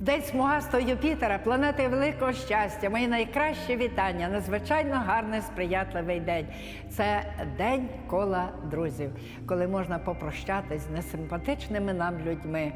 День смугастого Юпітера, планети великого щастя, мої найкращі вітання. Надзвичайно гарний, сприятливий день. Це день кола друзів, коли можна попрощатись з несимпатичними нам людьми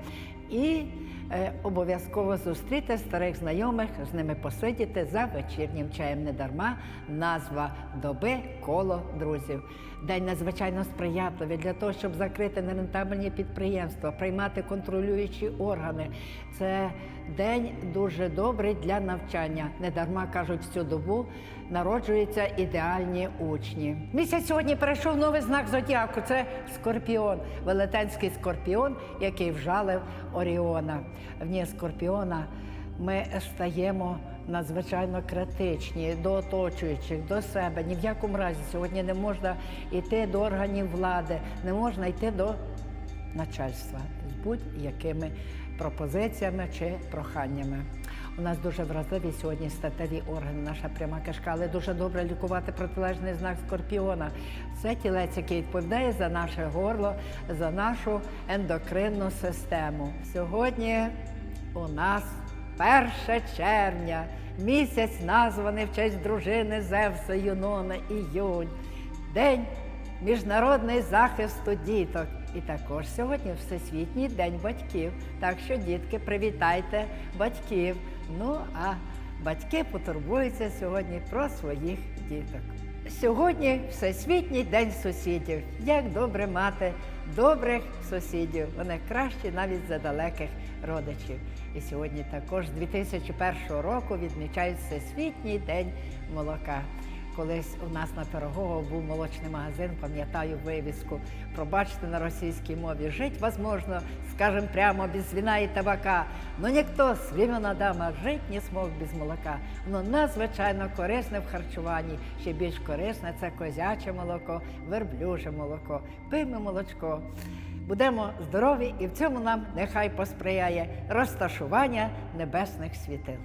і е, обов'язково зустріти старих знайомих, з ними посидіти за вечірнім чаєм. Не дарма назва доби коло друзів. День надзвичайно сприятливий для того, щоб закрити нерентабельні підприємства, приймати контролюючі органи. Це день дуже добрий для навчання. Не дарма кажуть, в цю добу народжуються ідеальні учні. Місяць сьогодні перейшов новий знак зодіаку. Це скорпіон, велетенський скорпіон, який вжалив Оріона. В ній скорпіона ми стаємо надзвичайно критичні до оточуючих, до себе. Ні в якому разі сьогодні не можна йти до органів влади, не можна йти до начальства з будь-якими пропозиціями чи проханнями. У нас дуже вразливі сьогодні статеві органи, наша пряма кишка, але дуже добре лікувати протилежний знак скорпіона. Це тілець, який відповідає за наше горло, за нашу ендокринну систему. Сьогодні у нас 1 червня, місяць названий в честь дружини Зевса Юнона Іюнь. День міжнародний захисту діток. І також сьогодні Всесвітній день батьків. Так що, дітки, привітайте батьків. Ну а батьки потурбуються сьогодні про своїх діток. Сьогодні Всесвітній день сусідів. Як добре мати добрих сусідів. Вони кращі навіть за далеких родичів. І сьогодні також з 2001 року відмічають Всесвітній день молока. Колись у нас на Пирогово був молочний магазин, пам'ятаю вивіску. Пробачте на російській мові. Жить возможно, скажем прямо, без вина і табака. Но ніхто с времен Адама жить не смог без молока. Воно надзвичайно корисне в харчуванні. Ще більш корисне це козяче молоко, верблюже молоко. Пиймо молочко. Будемо здорові і в цьому нам нехай посприяє розташування небесних світил.